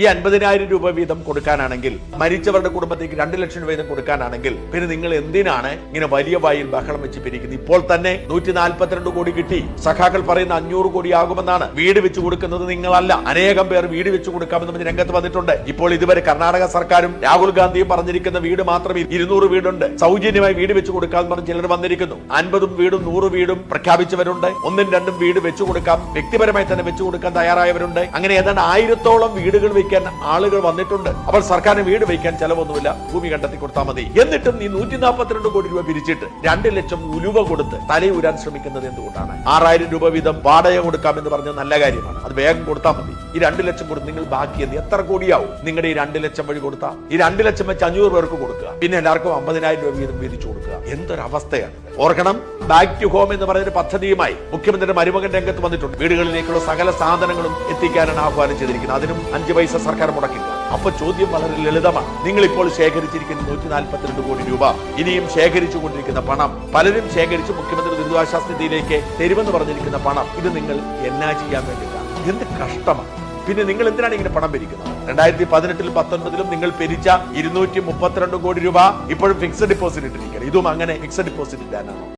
ഈ അൻപതിനായിരം രൂപ വീതം കൊടുക്കാനാണെങ്കിൽ മരിച്ചവരുടെ കുടുംബത്തേക്ക് രണ്ട് ലക്ഷം രൂപ വീതം കൊടുക്കാനാണെങ്കിൽ പിന്നെ നിങ്ങൾ എന്തിനാണ് ഇങ്ങനെ വലിയ വായിൽ ബഹളം വെച്ച് പിരിക്കുന്നത്? ഇപ്പോൾ തന്നെ നൂറ്റി നാൽപ്പത്തിരണ്ട് കോടി കിട്ടി. സഖാക്കൾ പറയുന്ന അഞ്ഞൂറ് കോടി ആകുമെന്നാണ് വീട് വെച്ച് കൊടുക്കുന്നത് നിങ്ങളല്ല. അനേകം പേർ വീട് വെച്ച് കൊടുക്കാമെന്ന് പറഞ്ഞ് രംഗത്ത് വന്നിട്ടുണ്ട്. ഇപ്പോൾ ഇതുവരെ കർണാടക സർക്കാരും രാഹുൽ ഗാന്ധിയും പറഞ്ഞിരിക്കുന്ന വീട് മാത്രം ഇരുന്നൂറ് വീടുണ്ട്. സൗജന്യമായി വീട് വെച്ച് കൊടുക്കാമെന്ന് പറഞ്ഞ് ചിലർ വന്നിരിക്കുന്നു. അൻപതും വീടും നൂറ് വീടും പ്രഖ്യാപിച്ചവരുണ്ട്. ഒന്നും രണ്ടും വീട് വെച്ചു കൊടുക്കാം. വ്യക്തിപരമായി തന്നെ വെച്ചു കൊടുക്കാൻ തയ്യാറായവരുണ്ട്. അങ്ങനെ ഏതാണ്ട് ആയിരത്തോളം വീടുകൾ വയ്ക്കാൻ ആളുകൾ വന്നിട്ടുണ്ട്. അവൾ സർക്കാരിന് വീട് വയ്ക്കാൻ ചെലവൊന്നുമില്ല. ഭൂമി കണ്ടെത്തി കൊടുത്താൽ മതി. എന്നിട്ടും നീ നൂറ്റി നാൽപ്പത്തിരണ്ട് കോടി രൂപ പിരിച്ചിട്ട് രണ്ട് ലക്ഷം ഉലുവ കൊടുത്ത് തലയൂരാൻ ശ്രമിക്കുന്നത് എന്തുകൊണ്ടാണ്? ആറായിരം രൂപ വീതം വാടക കൊടുക്കാമെന്ന് പറഞ്ഞ നല്ല കാര്യമാണ്. അത് വേഗം കൊടുത്താൽ മതി. ഈ രണ്ട് ലക്ഷം കൊടുത്ത് നിങ്ങൾ ബാക്കി എന്ത് എത്ര കോടിയാവും? നിങ്ങളുടെ ഈ രണ്ട് ലക്ഷം വഴി കൊടുത്താൽ? ഈ രണ്ട് ലക്ഷം വെച്ച് അഞ്ഞൂറ് പേർക്ക് കൊടുക്കുക. പിന്നെ എല്ലാവർക്കും അമ്പതിനായിരം രൂപ വീതം വീതിച്ചു കൊടുക്കുക. എന്തൊരവസ്ഥയാണ് ഓർക്കണം ബാക്ക് ടു ഹോം എന്ന് പറയുന്ന പദ്ധതിയുമായി മുഖ്യമന്ത്രിയുടെ മരുമകൻ രംഗത്ത് വന്നിട്ടുണ്ട്. വീടുകളിലേക്കുള്ള സകല സാധനങ്ങളും എത്തിക്കാനാണ് ആഹ്വാനം ചെയ്തിരിക്കുന്നത് അതിനും അഞ്ച് പൈസ സർക്കാർ മുടക്കില്ല. അപ്പൊ ചോദ്യം വളരെ ലളിതമാണ്. നിങ്ങൾ ഇപ്പോൾ ശേഖരിച്ചിരിക്കുന്ന നൂറ്റി നാൽപ്പത്തിരണ്ട് കോടി രൂപ. ഇനിയും ശേഖരിച്ചു കൊണ്ടിരിക്കുന്ന പണം പലരും ശേഖരിച്ച് മുഖ്യമന്ത്രി ദുരിതാശ്വാസ നിധിയിലേക്ക് തരുമെന്ന് പറഞ്ഞിരിക്കുന്ന പണം ഇത് നിങ്ങൾ എന്നാ ചെയ്യാൻ വേണ്ടിയിട്ടാണ്? എന്ത് കഷ്ടമാണ്? പിന്നെ നിങ്ങൾ എന്തിനാണ് ഇങ്ങനെ പണം പിരിക്കുന്നത്? രണ്ടായിരത്തി പതിനെട്ടിലും പത്തൊൻപതിലും നിങ്ങൾ പിരിച്ച ഇരുന്നൂറ്റി മുപ്പത്തിരണ്ട് കോടി രൂപ ഇപ്പോഴും ഫിക്സഡ് ഡിപ്പോസിറ്റ് ഇട്ടിരിക്കുകയാണ്. ഇതും അങ്ങനെ ഫിക്സഡ് ഡിപ്പോസിറ്റ് ഇടാനാണോ.